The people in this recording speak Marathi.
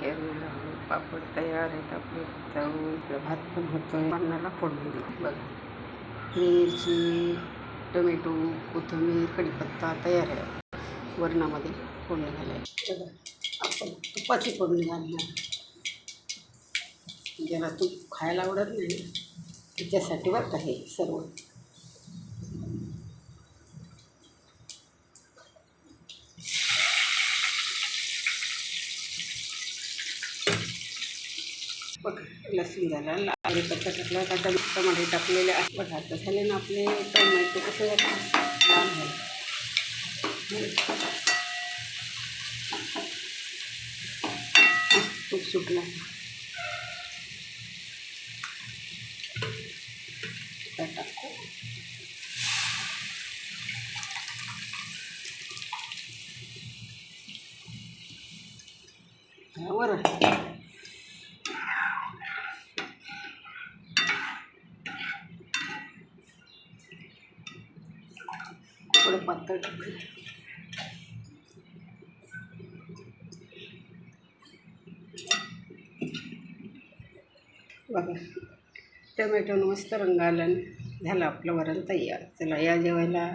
केलेलं आहे. पापड तयार आहेत आपले. तळून भात पण होतोय. अन्नाला फोडणी दिली. बघा. मिरची टोमॅटो कोथिंबीर कढीपत्ता तयार आहे. वरणामध्ये फोडणी घालाय बघा. आपण तुपाची फोडणी घालणार. ज्याला तूप खायला आवडत नाही त्याच्यासाठी वाटत आहे सर्व. लसूण झाला लाल कच्चा टाकला आता टमाटे टाकलेले आहे बघा आता झाले ना आपले टोमॅटो कसं झालं? लाल झाले. तूप सुटला आता टाकू. थोडं पातळ बघा टमॅटोनं मस्त रंग आला झालं आपलं वरण तयार. चला या जेवायला